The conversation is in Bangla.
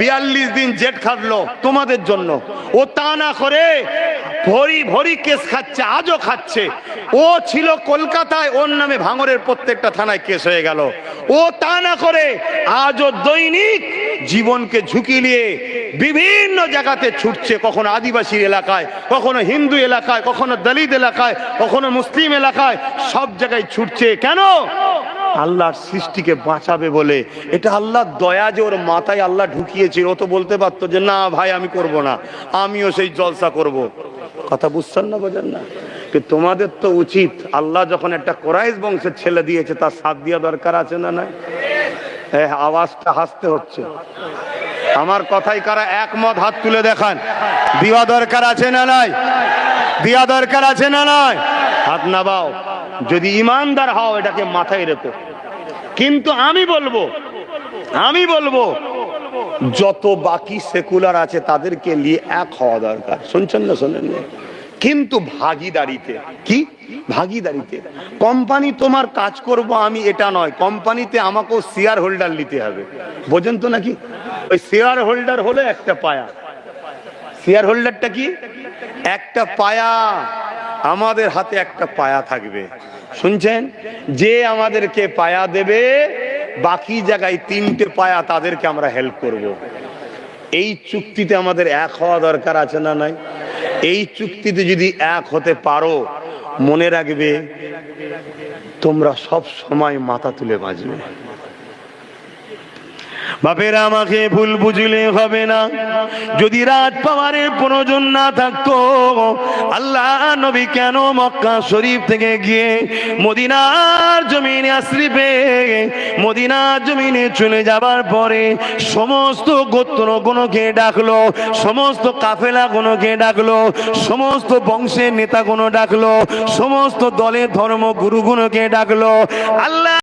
বিয়াল্লিশ দিন জেট খাটলো তোমাদের জন্য। ও তা না করে ভরি ভরি কেস খাচ্ছে, আজও খাচ্ছে। ও ছিল কলকাতায়, ওর নামে ভাঙরের প্রত্যেকটা থানায় কেস হয়ে গেল। ও তা না করে আজও দৈনিক জীবনকে ঝুঁকি নিয়ে বিভিন্ন জায়গাতে ছুটছে, কখনো আদিবাসী এলাকায়, কখনো হিন্দু এলাকায়, কখনো দলিত এলাকায়, কখনো মুসলিম এলাকায়, সব জায়গায় ছুটছে। কেন? আল্লাহর সৃষ্টিকে বাঁচাবে বলে। এটা আল্লাহ দয়া যে ওর মাথায় আল্লাহ ঢুকিয়েছে ও তো বলতে পারতো যে না ভাই আমি করব না। আমিও সেই জলসা করব। কথা বুঝছেন না বোঝেন না? তোমাদের তো উচিত আল্লাহ যখন একটা কোরাইশ বংশের ছেলে দিয়েছে তার সাথ দেওয়া দরকার আছে না নাই? এ, আওয়াজটা হাসতে হচ্ছে। আমার কথাই কারা একমত? হাত তুলে দেখান। দেওয়া দরকার আছে না নাই? দেওয়া দরকার আছে না নয় হাত না নাবাও যদি ইমানদার হও, এটাকে মাথায় রেখো। কিন্তু আমি বলব আমি বলব, যত বাকি সেকুলার আছে, তাদেরকে নিয়ে এক হওয়া দরকার। শুনছেন না, শোনেন না? কিন্তু ভাগিদারিতে, কি? ভাগিদারিতে। কোম্পানি তোমার কাজ করব আমি, এটা নয়। কোম্পানিতে আমাকেও শেয়ার হোল্ডার নিতে হবে। বোঝেন তো নাকি? ওই শেয়ার হোল্ডার হলো একটা পায়া। শেয়ার হোল্ডারটা কি? একটা পায়া আমাদের হাতে একটা পায়া থাকবে। শুনছেন? যে আমাদেরকে পায়া দেবে, বাকি জায়গায় তিনটে পায়া তাদেরকে আমরা হেল্প করব। এই চুক্তিতে আমাদের এক হওয়া দরকার আছে না নাই? এই চুক্তিতে যদি এক হতে পারো, মনে রাখবে, তোমরা সব সময় মাথা তুলে বাঁচবে। বাপের, আমাকে ভুল বুঝলে হবে না। যদি রাত পাওয়ারের প্রয়োজন না থাকতো, আল্লাহ নবী কেন মক্কা শরীফ থেকে গিয়ে মদিনার জমিনে আশ্রিপে মদিনার জমিনে চলে যাবার পরে সমস্ত গোত্র গুণকে ডাকলো, সমস্ত কাফেলা গুণকে ডাকলো, সমস্ত বংশের নেতা গুণ ডাকলো, সমস্ত দলের ধর্ম গুরুগুণকে ডাকলো। আল্লাহ